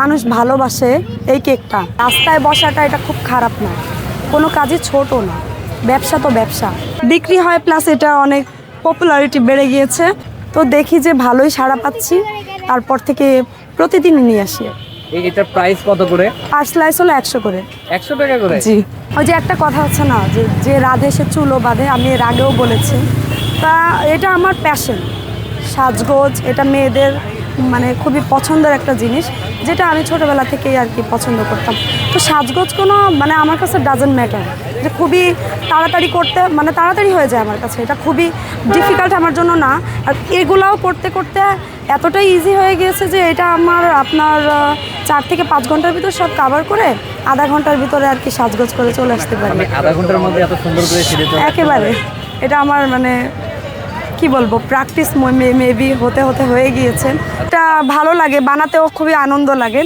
মানুষ ভালোবাসে এই কেকটা। রাস্তায় বসাটা এটা খুব খারাপ না। কোনো কাজই ছোট না। ব্যবসা তো ব্যবসা। বিক্রি হয় প্লাস এটা অনেক পপুলারিটি বেড়ে গিয়েছে। তো দেখি যে ভালোই সাড়া পাচ্ছি। তারপর থেকে প্রতিদিন নিয়ে আসি। এটার প্রাইস কত করে? আর স্লাইস হলো একশো করে। একশো টাকা করে? জি। ওই যে একটা কথা হচ্ছে না যে যে রাধে সে চুলো বাঁধে আমি এর আগেও বলেছি। তা এটা আমার প্যাশন সাজগোজ এটা মেয়েদের মানে খুবই পছন্দের একটা জিনিস যেটা আমি ছোটোবেলা থেকেই আর কি পছন্দ করতাম। তো সাজগোজ কোনো মানে আমার কাছে ডাজেন্ট ম্যাটার যে খুবই তাড়াতাড়ি করতে মানে তাড়াতাড়ি হয়ে যায় আমার কাছে। এটা খুবই ডিফিকাল্ট আমার জন্য না। আর এগুলাও করতে করতে এতটাই ইজি হয়ে গিয়েছে যে এটা আমার আপনার চার থেকে পাঁচ ঘণ্টার ভিতর সব কাভার করে আধা ঘণ্টার ভিতরে আর কি সাজগোজ করে চলে আসতে পারি। আধা ঘণ্টার মধ্যে এত সুন্দর করে একেবারে। এটা আমার মানে কি বলব প্র্যাকটিস মেবি হতে হতে হয়ে গিয়েছে। এটা ভালো লাগে, বানাতেও খুবই আনন্দ লাগে।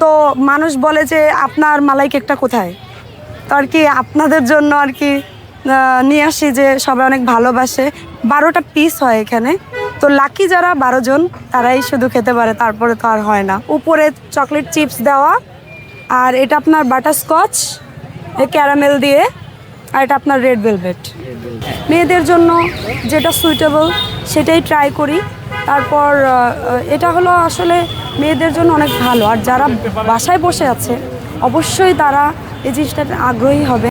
তো মানুষ বলে যে, আপনার মালাই কেকটা কোথায়? তো আর কি, আপনাদের জন্য আর কি নিয়ে আসি যে, সবাই অনেক ভালোবাসে। বারোটা পিস হয় এখানে। তো লাকি যারা বারো জন, তারাই শুধু খেতে পারে, তারপরে তো আর হয় না। উপরে চকলেট চিপস দেওয়া, আর এটা আপনার বাটারস্কচ ক্যারামেল দিয়ে। আর এটা আপনার রেড ভেলভেট মেয়েদের জন্য যেটা সুইটেবল সেটাই ট্রাই করি। তারপর এটা হলো আসলে মেয়েদের জন্য অনেক ভালো। আর যারা বাসায় বসে আছে, অবশ্যই তারা এই জিনিসটাতে আগ্রহী হবে।